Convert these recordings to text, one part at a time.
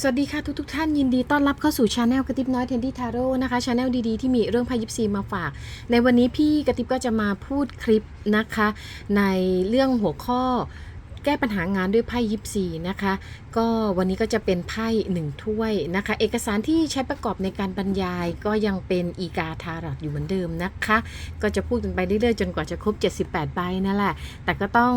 สวัสดีค่ะทุกทท่านยินดีต้อนรับเข้าสู่ชาแนลกระติบน้อยเทนดี้ทาโร่นะคะชาแนลดีๆ ที่มีเรื่องพายิปซีมาฝาก ในวันนี้พี่กระติบก็จะมาพูดคลิปนะคะ ในเรื่องหัวข้อ แก้ปัญหางานด้วยไพ่ยิปซีนะคะ ก็วันนี้ก็จะเป็นไพ่หนึ่งถ้วยนะคะ เอกสารที่ใช้ประกอบในการบรรยายก็ยังเป็นอีกาทารัตอยู่เหมือนเดิมนะคะ ก็จะพูดกันไปเรื่อยๆจนกว่าจะครบ 78 ใบนั่นแหละ แต่ก็ต้อง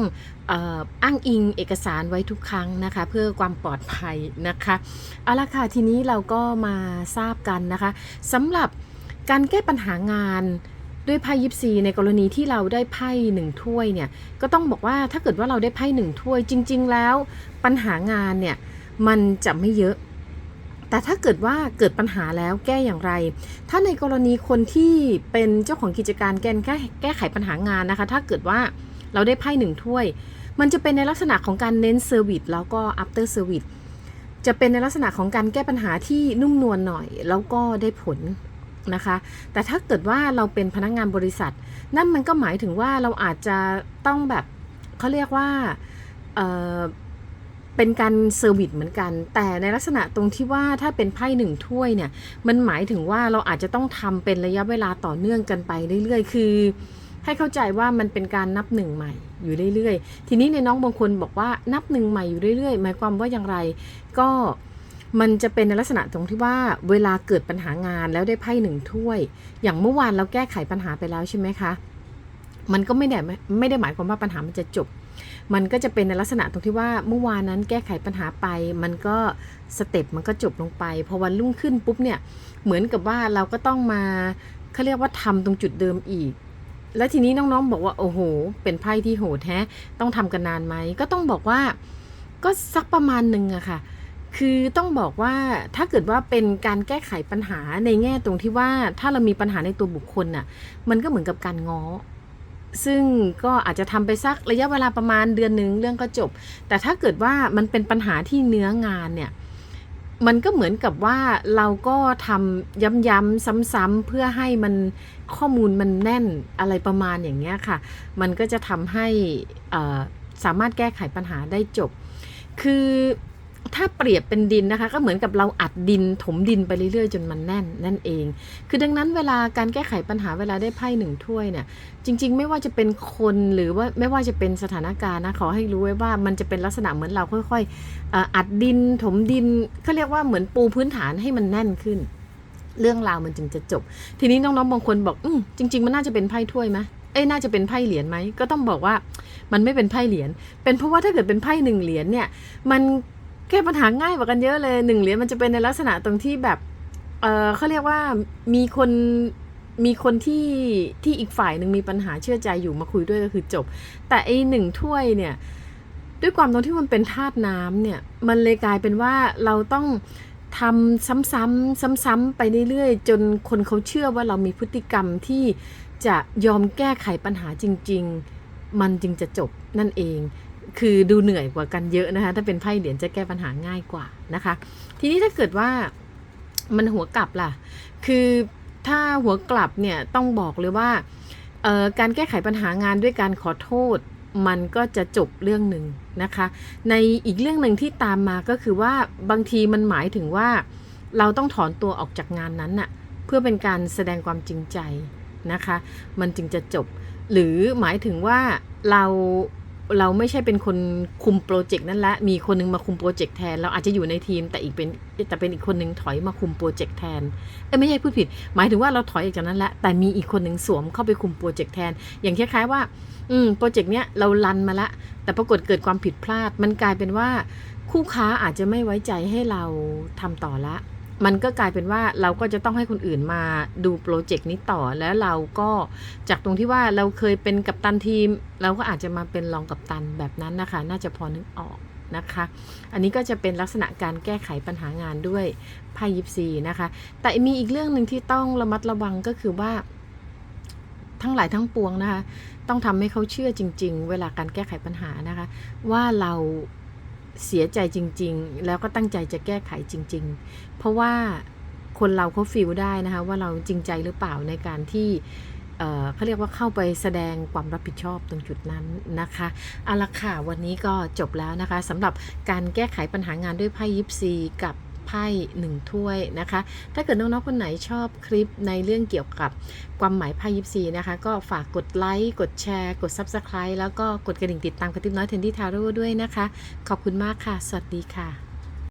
อ่ออ้างอิงเอกสารไว้ทุกครั้งนะคะ เพื่อความปลอดภัยนะคะเอาละค่ะทีนี้เราก็มาทราบกันนะคะสำหรับการแก้ปัญหางาน ด้วยไพ่ยิปซีในกรณีที่เราได้ไพ่หนึ่งถ้วยเนี่ยก็ต้องบอกว่าถ้าเกิดว่าเราได้ไพ่หนึ่งถ้วยจริง ๆ แล้วปัญหางานเนี่ยมันจะไม่เยอะ แต่ถ้าเกิดว่าเกิดปัญหาแล้วแก้อย่างไร ถ้าในกรณีคนที่เป็นเจ้าของกิจการแกนแก้แก้ไขปัญหางานนะคะ ถ้าเกิดว่าเราได้ไพ่หนึ่งถ้วย มันจะเป็นในลักษณะของการเน้นเซอร์วิสแล้วก็ after service จะเป็นในลักษณะของการแก้ปัญหาที่นุ่มนวลหน่อย แล้วก็ได้ผล นะคะ แต่ถ้าเกิดว่าเราเป็นพนักงานบริษัท นั่นมันก็หมายถึงว่าเราอาจจะต้องแบบเขาเรียกว่าเเป็นการเซอร์วิสเหมือนกัน แต่ในลักษณะตรงที่ว่าถ้าเป็นไพ่หนึ่งถ้วยเนี่ย มันหมายถึงว่าเราอาจจะต้องทำเป็นระยะเวลาต่อเนื่องกันไปเรื่อยๆ คือ ให้เข้าใจว่ามันเป็นการนับหนึ่งใหม่อยู่เรื่อยๆ ทีนี้ในน้องบางคนบอกว่านับหนึ่งใหม่อยู่เรื่อยๆ หมายความว่าอย่างไร ก็ มันจะเป็นในลักษณะตรงที่ว่าเวลาเกิดปัญหางานแล้วได้ไพ่หนึ่งถ้วย อย่างเมื่อวานเราแก้ไขปัญหาไปแล้วใช่ไหมคะมันก็ไม่ได้ไม่ได้หมายความว่าปัญหามันจะจบ มันก็จะเป็นในลักษณะตรงที่ว่าเมื่อวานนั้นแก้ไขปัญหาไป มันก็สเต็ปมันก็จบลงไป พอวันรุ่งขึ้นปุ๊บเนี่ย เหมือนกับว่าเราก็ต้องมาเขาเรียกว่าทำตรงจุดเดิมอีก แล้วทีนี้น้องๆบอกว่าโอ้โห เป็นไพ่ที่โหดแท้ ต้องทำกันนานไหม ก็ต้องบอกว่า ก็สักประมาณหนึ่งอะค่ะ คือต้องบอกว่าถ้าเกิดว่าเป็นการแก้ไขปัญหาในแง่ตรงที่ว่าถ้าเรามีปัญหาในตัวบุคคลน่ะมันก็เหมือนกับการง้อ ซึ่งก็อาจจะทำไปสักระยะเวลาประมาณเดือนหนึ่งเรื่องก็จบ แต่ถ้าเกิดว่ามันเป็นปัญหาที่เนื้องานเนี่ยมันก็เหมือนกับว่าเราก็ทำย้ำๆซ้ำๆเพื่อให้มันข้อมูลมันแน่นอะไรประมาณอย่างเงี้ยค่ะ มันก็จะทำให้สามารถแก้ไขปัญหาได้จบ คือ ถ้าเปรียบเป็นดินนะคะ ก็เหมือนกับเราอัดดินถมดินไปเรื่อยๆ จนมันแน่นนั่นเอง คือดังนั้นเวลาการแก้ไขปัญหาเวลาได้ไพ่หนึ่งถ้วยเนี่ยจริง ๆ ไม่ว่าจะเป็นคนหรือว่าไม่ว่าจะเป็นสถานการณ์นะขอให้รู้ไว้ว่ามันจะเป็นลักษณะเหมือนเราค่อยๆอ่ออัดดินถมดินเขาเรียกว่าเหมือนปูพื้นฐานให้มันแน่นขึ้น เรื่องราวมันจึงจะจบ ทีนี้น้องๆบางคนบอกอืมจริง ๆ มันน่าจะเป็นไพ่ถ้วยไหมเอ้ยน่าจะเป็นไพ่เหรียญไหมก็ต้องบอกว่ามันไม่เป็นไพ่เหรียญเป็นเพราะว่าถ้าเกิดเป็นไพ่หนึ่งเหรียญเนี่ยมัน แก้ปัญหาง่ายกว่ากันเยอะเลยหนึ่งเหรียญมันจะเป็นในลักษณะตรงที่แบบเออเขาเรียกว่ามีคนมีคนที่ที่อีกฝ่ายหนึ่งมีปัญหาเชื่อใจอยู่มาคุยด้วยก็คือจบ แต่ไอหนึ่งถ้วยเนี่ยด้วยความตรงที่มันเป็นธาตุน้ำเนี่ยมันเลยกลายเป็นว่าเราต้องทำซ้ำๆซ้ำๆไปเรื่อยๆ จนคนเขาเชื่อว่าเรามีพฤติกรรมที่จะยอมแก้ไขปัญหาจริง ๆ มันจึงจะจบนั่นเอง คือดูเหนื่อยกว่ากันเยอะนะคะ ถ้าเป็นไพ่เหรียญจะแก้ปัญหาง่ายกว่านะคะ ทีนี้ถ้าเกิดว่ามันหัวกลับล่ะ คือถ้าหัวกลับเนี่ยต้องบอกเลยว่าการแก้ไขปัญหางานด้วยการขอโทษ มันก็จะจบเรื่องหนึ่งนะคะ ในอีกเรื่องหนึ่งที่ตามมาก็คือว่าบางทีมันหมายถึงว่า เราต้องถอนตัวออกจากงานนั้นน่ะเพื่อเป็นการแสดงความจริงใจนะคะ มันจึงจะจบ หรือหมายถึงว่าเรา เราไม่ใช่เป็นคนคุมโปรเจกต์นั่นละ มีคนนึงมาคุมโปรเจกต์แทน เราอาจจะอยู่ในทีมแต่อีกเป็นแต่เป็นอีกคนนึงถอยมาคุมโปรเจกต์แทนเอ้ยไม่ใช่พูดผิด หมายถึงว่าเราถอยออกจากนั้นล้วแต่มีอีกคนนึงสวมเข้าไปคุมโปรเจกต์แทน อย่างคล้ายๆว่า อืมโปรเจกต์เนี้ยเรารันมาละ แต่ปรากฏเกิดความผิดพลาด มันกลายเป็นว่า คู่ค้าอาจจะไม่ไว้ใจให้เราทำต่อละ มันก็กลายเป็นว่าเราก็จะต้องให้คนอื่นมาดูโปรเจกต์นี้ต่อแล้วเราก็จากตรงที่ว่าเราเคยเป็นกัปตันทีม เราก็อาจจะมาเป็นรองกัปตันแบบนั้นนะคะ น่าจะพอนึกออกนะคะ อันนี้ก็จะเป็นลักษณะการแก้ไขปัญหางานด้วยไพ่ยิปซีนะคะ แต่มีอีกเรื่องหนึ่งที่ต้องระมัดระวังก็คือว่า ทั้งหลายทั้งปวงนะคะ ต้องทำให้เขาเชื่อจริง ๆ เวลาการแก้ไขปัญหานะคะ ว่าเรา เสียใจจริง ๆ แล้วก็ตั้งใจจะแก้ไขจริง ๆ เพราะว่าคนเราเขาฟีลได้นะคะว่าเราจริงใจหรือเปล่าในการที่เอ่อเขาเรียกว่าเข้าไปแสดงความรับผิดชอบตรงจุดนั้นนะคะเอาละค่ะวันนี้ก็จบแล้วนะคะสำหรับการแก้ไขปัญหางานด้วยไพ่ยิปซีกับ ไพ่หนึ่งถ้วยนะคะ ถ้าเกิดน้องๆคนไหนชอบคลิปในเรื่องเกี่ยวกับความหมายไพ่ยิปซีนะคะ ก็ฝากกดไลค์ กดแชร์ กด Subscribe แล้วก็กดกระดิ่งติดตามกระติบน้อยเทนดี้ทาโร่ด้วยนะคะ ขอบคุณมากค่ะ สวัสดีค่ะ